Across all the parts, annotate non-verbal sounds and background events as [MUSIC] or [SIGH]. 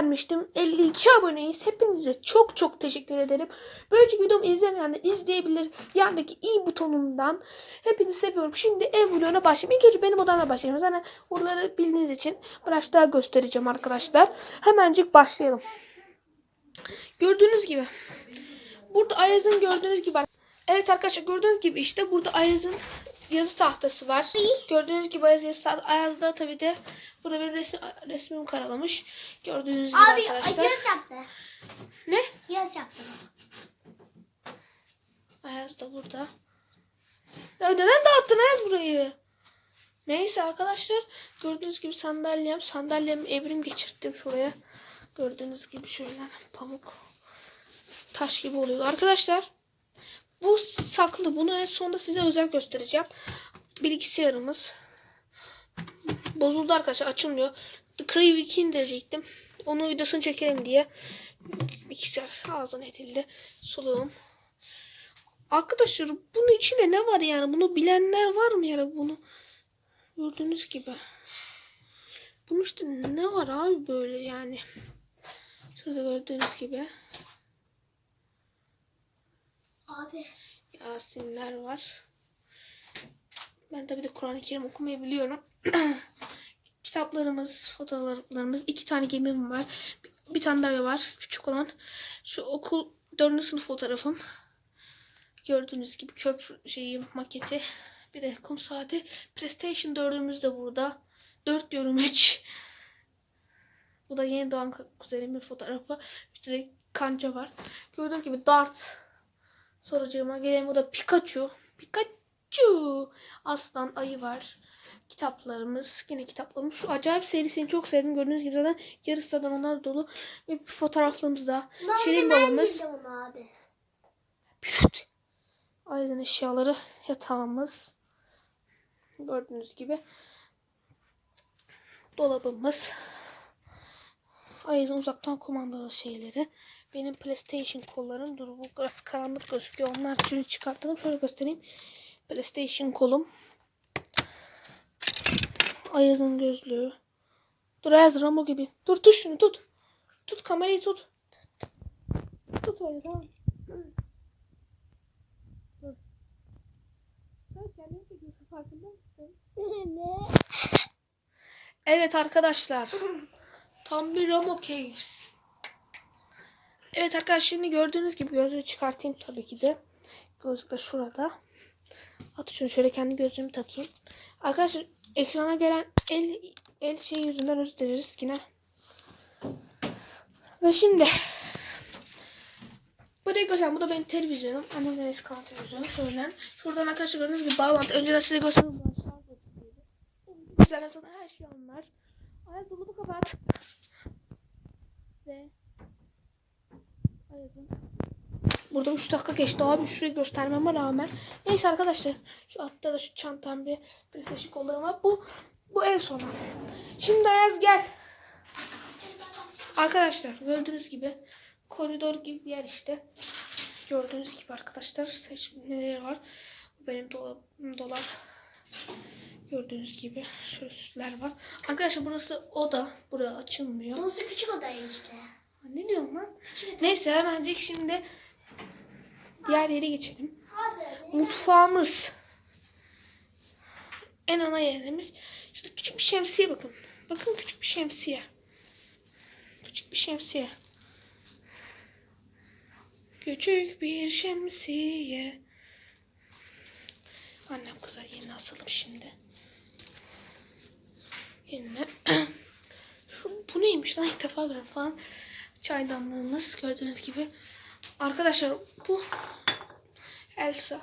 vermiştim. 52 aboneyiz. Hepinize çok çok teşekkür ederim. Böylece videomu izlemeyenler izleyebilir. Yandaki i butonundan. Hepinizi seviyorum. Şimdi ev vloguna başlayayım. İlk önce benim odamla başlayalım. Zaten oraları bildiğiniz için biraz daha göstereceğim arkadaşlar. Hemencik başlayalım. Gördüğünüz gibi. Burada Ayaz'ın gördüğünüz gibi. Evet arkadaşlar gördüğünüz gibi işte burada Ayaz'ın yazı tahtası var. Gördüğünüz gibi Ayaz yazı tahtası. Ayaz'da tabii de burada benim resim, resmimi karalamış. Gördüğünüz gibi Abi arkadaşlar. yaz yaptı. Ne? Yaz yaptı. Ayaz da burada. Ya neden dağıttın Ayaz burayı? Neyse arkadaşlar gördüğünüz gibi sandalyem. Sandalyemi evrim geçirttim şuraya. Gördüğünüz gibi şöyle pamuk taş gibi oluyor. Arkadaşlar bu saklı. Bunu en sonunda size özel göstereceğim. Bilgisayarımız bozuldu arkadaşlar açılmıyor. The Crave 2 indirecektim. Onun videosunu çekelim diye. Bilgisayar ağzına edildi. Soluğum. Arkadaşlar bunun içinde ne var yani? Bunu bilenler var mı yani bunu? Gördüğünüz gibi. Bunun işte ne var abi böyle yani? Şurada gördüğünüz gibi. Abi. Yasinler var. Ben tabii de Kur'an-ı Kerim okumayı biliyorum. [CLEARS THROAT] Kitaplarımız, fotoğraflarımız, iki tane gemim var. Bir, bir tane daha var, küçük olan. Şu okul dördüncü sınıf fotoğrafım. Gördüğünüz gibi köprü şeyi maketi. Bir de kum saati. PlayStation 4'ümüz de burada. 4 diyorum 3. Bu da yeni doğan kuzenimin fotoğrafı. İşte de kanca var. Gördüğünüz gibi dart Sorucuma gelelim. Bu da Pikachu. Pikachu. Aslan ayı var. Kitaplarımız. Yine kitaplarımız. Şu acayip serisini çok sevdim. Gördüğünüz gibi zaten yarısı da onlar dolu. Bir fotoğraflarımız da. Şirin babamız. abi. Püt. Aydın eşyaları. Yatağımız. Gördüğünüz gibi. Dolabımız. Ayızın uzaktan kumandalı şeyleri. Benim PlayStation kollarım. Dur bu biraz karanlık gözüküyor. Onlar için çıkartalım. Şöyle göstereyim. PlayStation kolum. Ayaz'ın gözlüğü. Dur Ayaz Ramo gibi. Dur tut şunu tut. Tut kamerayı tut. Tut öyle tamam. Dur. Farkında mısın? [LAUGHS] Evet arkadaşlar. [LAUGHS] Tam bir Ramo Caves. Evet arkadaşlar şimdi gördüğünüz gibi gözlüğü çıkartayım tabii ki de. Gözlük de şurada. At şunu şöyle kendi gözlüğümü takayım. Arkadaşlar ekrana gelen el, el şey yüzünden özür dileriz yine. Ve şimdi Buraya göstereyim. Bu da benim televizyonum. Annemden eski televizyonu. Şöyle. Şuradan arkadaşlar gördüğünüz gibi bağlantı. Önceden size gösterdim. bu. Güzel sana her şey anlar. Ayak dolabı kapat. Ve Ayaz'ın Burada 3 dakika geçti abi şurayı göstermeme rağmen. Neyse arkadaşlar şu altta da şu çantam bir PlayStation kollarım var. Bu bu en sonu. Şimdi Ayaz gel. Arkadaşlar gördüğünüz gibi koridor gibi bir yer işte. Gördüğünüz gibi arkadaşlar seçmeleri var. Benim dolap, dolap. Gördüğünüz gibi şöyle süsler var. Arkadaşlar burası oda. Burası açılmıyor. Burası küçük oda işte. Ne diyorsun lan? Neyse hemencik şimdi diğer yere geçelim. Hadi. Mutfağımız. En ana yerimiz. Şurada küçük bir şemsiye bakın. Bakın küçük bir şemsiye. Küçük bir şemsiye. Küçük bir şemsiye. Annem kızar yeni asalım şimdi. Yerine. [CLEARS THROAT] Şu bu neymiş lan ilk defa görüyorum falan. Çaydanlığımız gördüğünüz gibi. Arkadaşlar bu Elsa.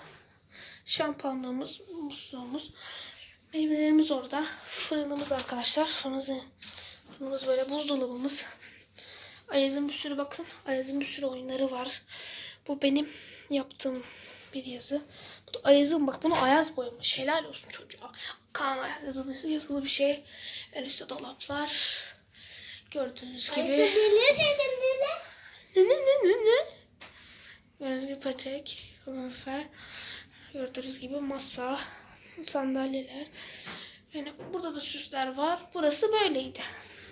Şampuanlığımız, musluğumuz. Meyvelerimiz orada. Fırınımız arkadaşlar. Fırınımız, fırınımız böyle buzdolabımız. Ayaz'ın bir sürü bakın. Ayaz'ın bir sürü oyunları var. Bu benim yaptığım bir yazı. Bu da Ayaz'ın bak bunu Ayaz boyamış. Helal olsun çocuğa. Kaan Ayaz yazılı, yazılı bir şey. En üstte dolaplar. Gördüğünüz gibi. Sevdim dili. Ne ne ne ne ne? Gördüğünüz gibi patek, kalorifer. Gördüğünüz gibi masa, sandalyeler. Yani burada da süsler var. Burası böyleydi.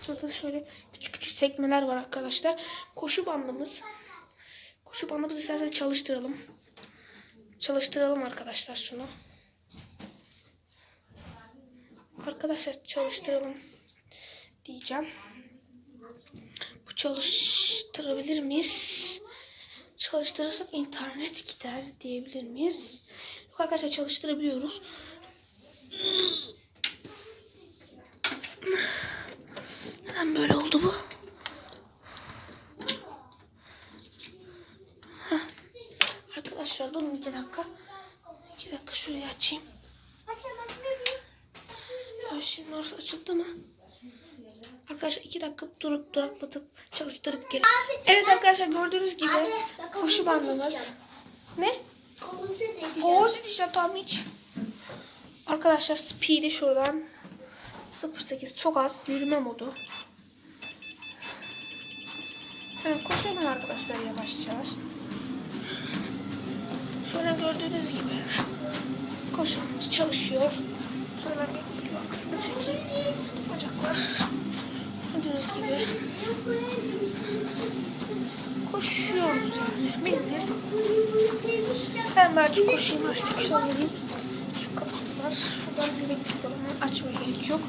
Burada da şöyle küçük küçük sekmeler var arkadaşlar. Koşu bandımız. Koşu bandımızı isterseniz çalıştıralım. Çalıştıralım arkadaşlar şunu. Arkadaşlar çalıştıralım diyeceğim. Bu çalıştırabilir miyiz? Çalıştırırsak internet gider diyebilir miyiz? Yok arkadaşlar çalıştırabiliyoruz. Neden böyle oldu bu? Heh. Arkadaşlar durun iki dakika. İki dakika şurayı açayım. Ya şimdi orası açıldı mı? Arkadaşlar iki dakika durup duraklatıp çalıştırıp gelin. Evet arkadaşlar gördüğünüz gibi Abi, koşu bandımız. Ne? Force diyeceğim tam hiç. Arkadaşlar speed'i şuradan 0.8 çok az yürüme modu. Hemen koşalım arkadaşlar yavaş yavaş. Şöyle gördüğünüz gibi koşalımız çalışıyor. Şöyle bir aksını çekeyim. Bacaklar gördüğünüz gibi koşuyoruz yani. Bildiğin ben birazcık koşayım açtık şöyle vereyim. Şu kapaklar şuradan elektrik olanı açmaya gerek yok.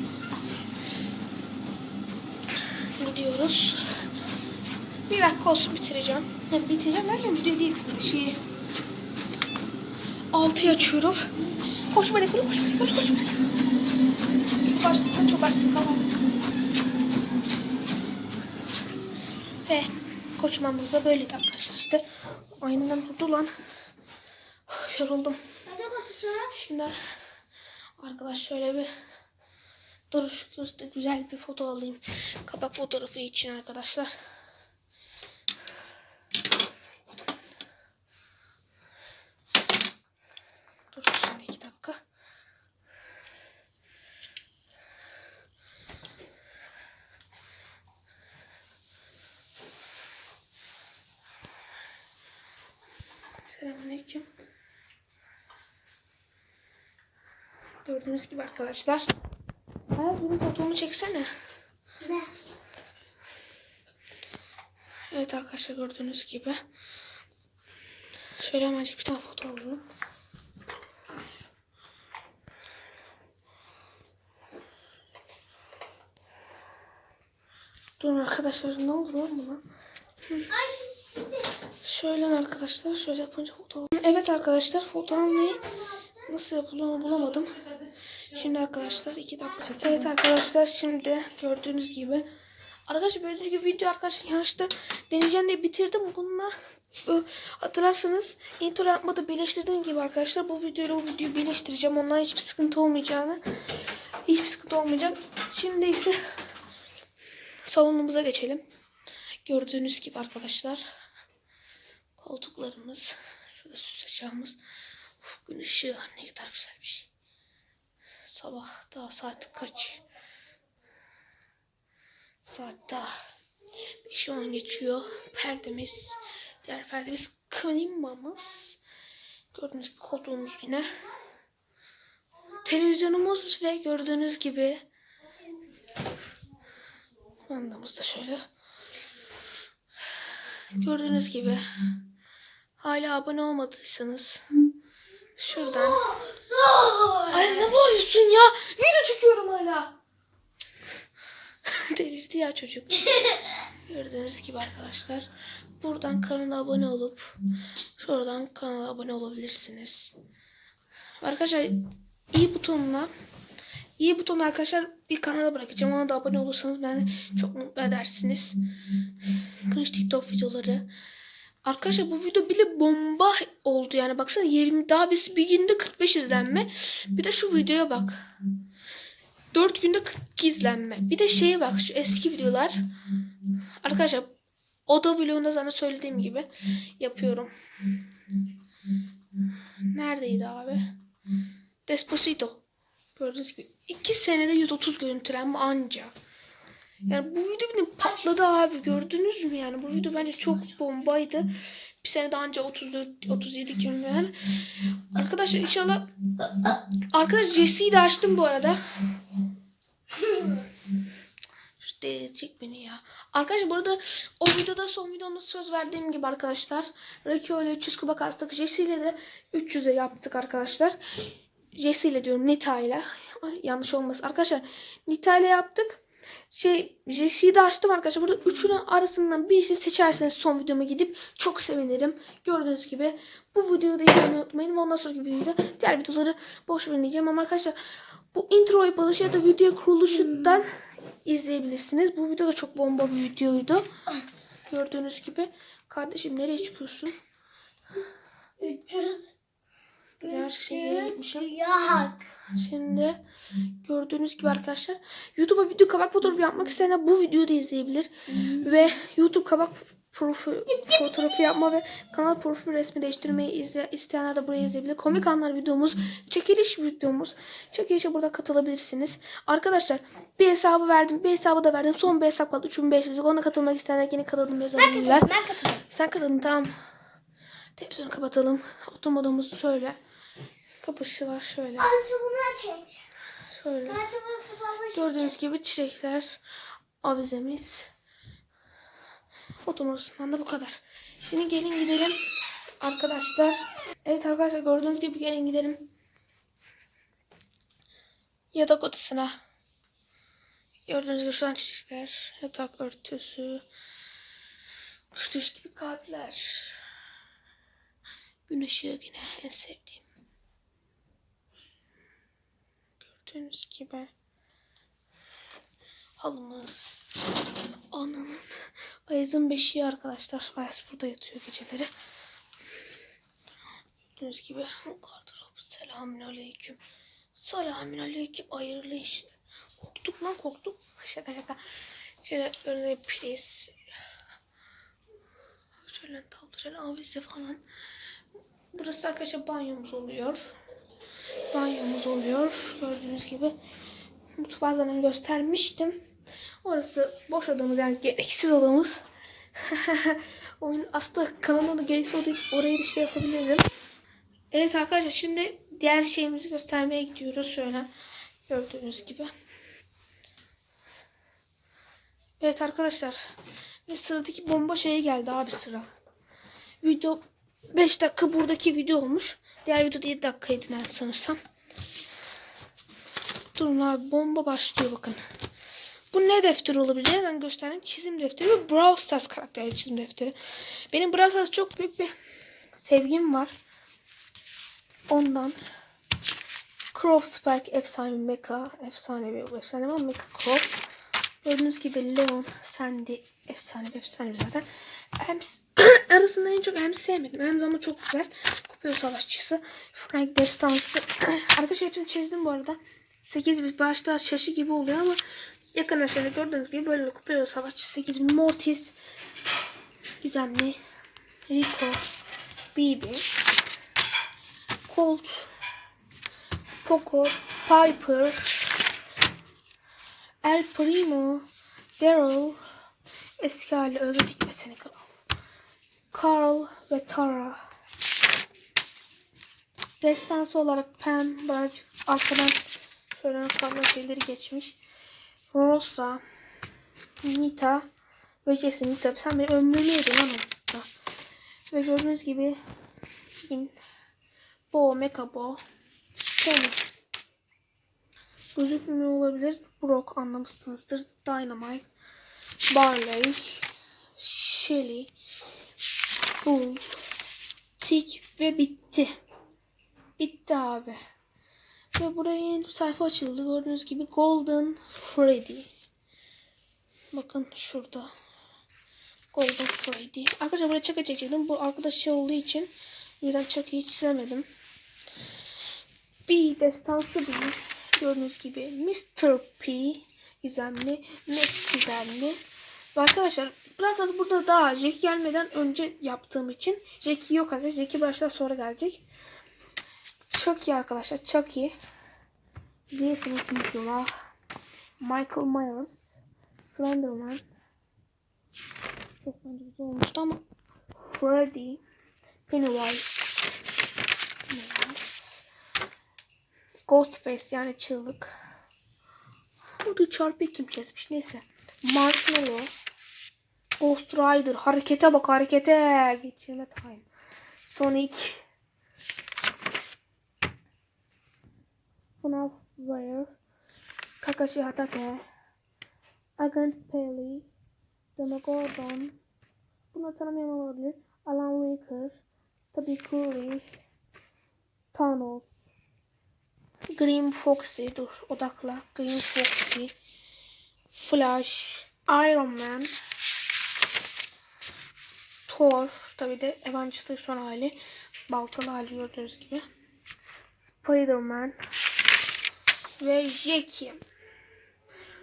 Gidiyoruz. Bir dakika olsun bitireceğim. Yani bitireceğim derken video değil tabii şeyi. Altıyı açıyorum. Koş Melekulu koş Melekulu koş Melekulu. Çok açtık çok açtık tamam. Ve koşmamız da böyleydi arkadaşlar işte. Aynadan durdu lan. Yoruldum. Şimdi arkadaş şöyle bir duruş gözde güzel bir foto alayım. Kapak fotoğrafı için arkadaşlar. Dur şimdi iki dakika. Selamünaleyküm. Gördüğünüz gibi arkadaşlar. Hayat benim fotoğrafımı çeksene. Ne? Evet arkadaşlar gördüğünüz gibi. Şöyle hemencik bir tane foto alalım. Durun arkadaşlar ne oldu lan buna? Ay. Şöyle arkadaşlar şöyle yapınca foto. Evet arkadaşlar foto almayı nasıl yapıldığını bulamadım. Şimdi arkadaşlar iki dakika çekelim. Evet arkadaşlar şimdi gördüğünüz gibi Arkadaşlar gördüğünüz gibi video arkadaşlar yanlışta deneyeceğim diye bitirdim. Bununla hatırlarsanız intro yapmada birleştirdiğim gibi arkadaşlar bu videoyla o videoyu birleştireceğim. Ondan hiçbir sıkıntı olmayacağını hiçbir sıkıntı olmayacak. Şimdi ise salonumuza geçelim. Gördüğünüz gibi arkadaşlar koltuklarımız şurada süs eşyamız Uf, gün ışığı ne kadar güzel bir şey. Sabah daha saat kaç? Saat daha 5-10 geçiyor. Perdemiz, diğer perdemiz klimamız. Gördüğünüz gibi koltuğumuz yine. Televizyonumuz ve gördüğünüz gibi mandamız da şöyle. Gördüğünüz gibi hala abone olmadıysanız şuradan Ay ne bağırıyorsun ya? Video çekiyorum hala. [LAUGHS] Delirdi ya çocuk. [LAUGHS] Gördüğünüz gibi arkadaşlar. Buradan kanala abone olup şuradan kanala abone olabilirsiniz. Arkadaşlar iyi butonuna iyi butonu arkadaşlar bir kanala bırakacağım. Ona da abone olursanız beni çok mutlu edersiniz. Cringe TikTok videoları. Arkadaşlar bu video bile bomba oldu yani. Baksana 20 daha biz bir günde 45 izlenme. Bir de şu videoya bak. 4 günde 42 izlenme. Bir de şeye bak şu eski videolar. Arkadaşlar oda vlogunda sana söylediğim gibi yapıyorum. Neredeydi abi? Despacito. Gördüğünüz gibi. 2 senede 130 görüntülenme anca. Yani bu video benim patladı abi. Gördünüz mü yani? Bu video bence çok bombaydı. Bir senede anca 34 37 görüntülen. Arkadaşlar inşallah Arkadaşlar Jesse'yi de açtım bu arada. Diyecek beni ya. Arkadaşlar burada o videoda son videomda söz verdiğim gibi arkadaşlar. Rekio ile 300 kuba kastık. Jesse ile de 300'e yaptık arkadaşlar. Jesse ile diyorum Nita ile. Yanlış olmasın. Arkadaşlar Nita ile yaptık. Şey Jesse'yi de açtım arkadaşlar. Burada üçünün arasından birisini seçerseniz son videoma gidip çok sevinirim. Gördüğünüz gibi bu videoyu da izlemeyi unutmayın. Ondan sonraki videoda diğer videoları boş verin. Ama arkadaşlar bu intro yapılışı ya da video kuruluşundan izleyebilirsiniz. Bu video da çok bomba bir videoydu. Gördüğünüz gibi. Kardeşim nereye çıkıyorsun? 300. Birazcık şey gitmişim. Şimdi gördüğünüz gibi arkadaşlar YouTube'a video kabak fotoğrafı yapmak isteyenler bu videoyu da izleyebilir. Ve YouTube kabak profi, fotoğrafı yapma ve kanal profil resmi değiştirmeyi izle, isteyenler de buraya izleyebilir. Komik anlar videomuz, çekiliş videomuz. Çekilişe burada katılabilirsiniz. Arkadaşlar bir hesabı verdim, bir hesabı da verdim. Son bir hesap kaldı 3500. Ona katılmak isteyenler yine katılım yazabilirler. Ben katılıyorum. Sen katıldın tamam. Televizyonu kapatalım. Oturmadığımızı söyle. Kapışı var şöyle. Anca bunu çek. Şöyle. Gördüğünüz gibi çiçekler, avizemiz. Oturma odasından da bu kadar. Şimdi gelin gidelim arkadaşlar. Evet arkadaşlar gördüğünüz gibi gelin gidelim. Yatak odasına. Gördüğünüz gibi şu an çiçekler, yatak örtüsü. Gördüğünüz gibi kalpler. Gün ışığı yine en sevdiğim. Gördüğünüz gibi halımız. Ananın Ayaz'ın beşiği arkadaşlar. Ayaz burada yatıyor geceleri. Gördüğünüz gibi gardırop. Selamün aleyküm. Selamün aleyküm. Hayırlı işler. Korktuk lan korktuk. [LAUGHS] Şaka şaka. Şöyle önüne priz. Şöyle tablo, şöyle avize falan. Burası arkadaşlar banyomuz oluyor. Banyomuz oluyor. Gördüğünüz gibi. Mutfağı zaten göstermiştim. Orası boş odamız yani gereksiz odamız. [LAUGHS] Oyun aslında kanalımda da oda orayı da şey yapabilirim. Evet arkadaşlar şimdi diğer şeyimizi göstermeye gidiyoruz şöyle. Gördüğünüz gibi. Evet arkadaşlar. Ve sıradaki bomba şeye geldi abi sıra. Video 5 dakika buradaki video olmuş. Diğer videoda 7 dakikaydı yani sanırsam. Durun abi bomba başlıyor bakın. Bu ne defteri olabilir? Nereden göstereyim? Çizim defteri ve Brawl Stars karakterli çizim defteri. Benim Brawl Stars çok büyük bir sevgim var. Ondan Crow Spike efsane mecha. Efsane bir efsane ama mecha Crow. Gördüğünüz gibi Leon, Sandy efsane bir efsane zaten. Hem [CLEARS THROAT] arasında en çok hem sevmedim de ama çok güzel. Kupa savaşçısı. Frank destansı. [CLEARS THROAT] Arkadaşlar hepsini çizdim bu arada. 8 bit başta şaşı gibi oluyor ama yakın aşağıda gördüğünüz gibi böyle kupa savaşçı 8 bit Mortis. Gizemli. Rico. Bibi. Colt. Poco. Piper. El Primo. Daryl. Eski hali özledik ve seni kral. Carl ve Tara. Destansı olarak Pam birazcık arkadan şöyle kalma şeyleri geçmiş. Rosa, Nita ve Jesse Nita. Sen yedin lan orada. Ve gördüğünüz gibi Bo, Mecha Bo, Penny. Gözükmüyor olabilir. Brock anlamışsınızdır. Dynamite, Barley, Shelly, Bull, Tick ve bitti. Bitti abi. Ve buraya yeni bir sayfa açıldı. Gördüğünüz gibi Golden Freddy. Bakın şurada. Golden Freddy. Arkadaşlar buraya çaka çekeceğim. Bu arkadaş şey olduğu için yüzden çakıyı çizemedim. Bir destansı bir. Gördüğünüz gibi Mr. P gizemli. Max gizemli. Ve arkadaşlar biraz az burada daha Jack gelmeden önce yaptığım için Jackie yok arkadaşlar. Jackie baştan sonra gelecek. Çok iyi arkadaşlar. Çok iyi. Biliyorsunuz videolar. Michael Myers. Slenderman. Çok bence güzel olmuştu ama Freddy. Pennywise. Ghostface yani çığlık. Burada çarpı kim kesmiş neyse. Marshmallow. Ghost Rider. Harekete bak harekete. Geçirme time. Sonic. FNAF Rare. Kakashi Hatake. Agent Paley. Demogorgon. Bunu tanımayan olabilir. Alan Waker. Tabii Curry. Thanos. Green Foxy. Dur odakla. Green Foxy. Flash. Iron Man. Thor. Tabii de Avengers'ın son hali. Baltalı hali gördüğünüz gibi. Spider-Man. Ve Jackie.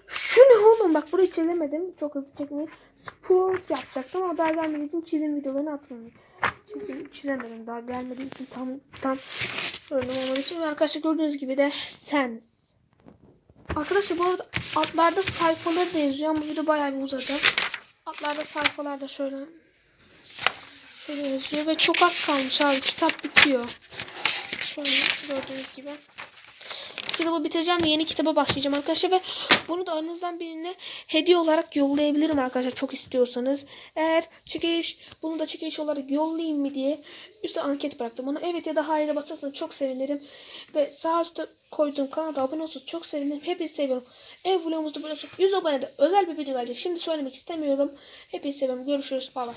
Şu ne oğlum? Bak burayı çizemedim. Çok hızlı çekmeyi. Sport yapacaktım ama daha gelmediği çizim videolarını atmadım. Çizim, çizemedim daha gelmediği için tam tam öyle olmadığı için. Arkadaşlar gördüğünüz gibi de sen. Arkadaşlar bu arada altlarda sayfaları da yazıyor ama video bayağı bir uzadı. Altlarda sayfalarda şöyle şöyle yazıyor ve çok az kalmış abi. Kitap bitiyor. Şöyle gördüğünüz gibi. Kitabı bitireceğim yeni kitaba başlayacağım arkadaşlar ve bunu da aranızdan birine hediye olarak yollayabilirim arkadaşlar çok istiyorsanız. Eğer çekiliş bunu da çekiliş olarak yollayayım mı diye üstte anket bıraktım. Ona evet ya da hayır'a basarsanız çok sevinirim. Ve sağ üstte koyduğum kanala abone olursanız çok sevinirim. Hepinizi seviyorum. Ev vlogumuzda biliyorsunuz 100 abonede özel bir video gelecek. Şimdi söylemek istemiyorum. Hepinizi seviyorum. Görüşürüz. Bay bay.